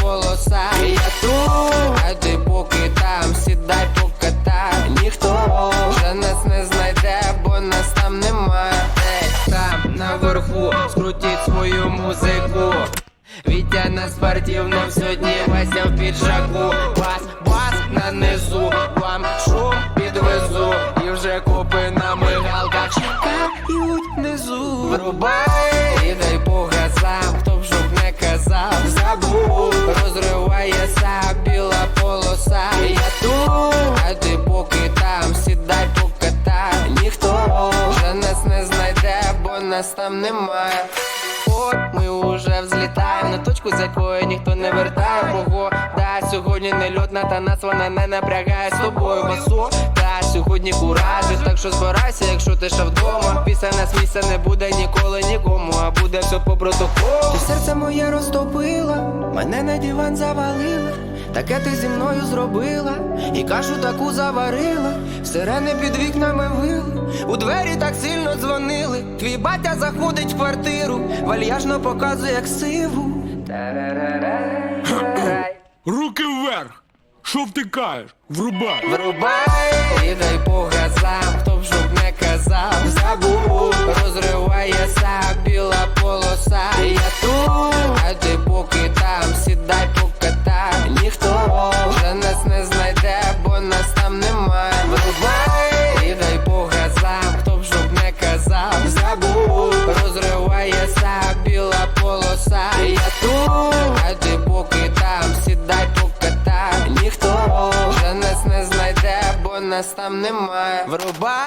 полоса. Я тут, а поки там, сідай покатай. Ніхто вже нас не знайде, бо нас там немає. Ей, там наверху, скрутіть свою музику. Вітя на спортивному сьогодні Вася в піджаку Бас, бас на низу, вам шум підвезу І вже копи на мигалках чекають внизу Врубай Забув, розривається біла полоса. Я тут, а ти поки там, сідай покатай Ніхто вже нас не знайде, бо нас там немає От ми уже взлітаємо на точку, з якої ніхто не вертає. Погода сьогодні не льотна, та нас вона не напрягає. З тобою басо Та сьогодні куражі, так що збирайся, якщо ти ще вдома Після нас місця не буде ніколи нікому, а буде все по протоколу Ти серце моє розтопила, мене на диван завалила Таке ти зі мною зробила, і кашу таку заварила, сирени під вікнами вили, у двері так сильно дзвонили. Твій батя заходить в квартиру, вальяжно показує як сиву. Руки вверх! Що втикаєш? Врубай! Врубай розривається біла полоса. Я тут, а ти поки там, сідай покатай. Ніхто вже нас не знайде, бо нас там немає. Врубай і дай по газам, хто б щоб не казав, забув, розривається біла полоса. Я тут, а ти поки там, сідай покатай. Ніхто вже нас не знайде, бо нас там немає. Врубай.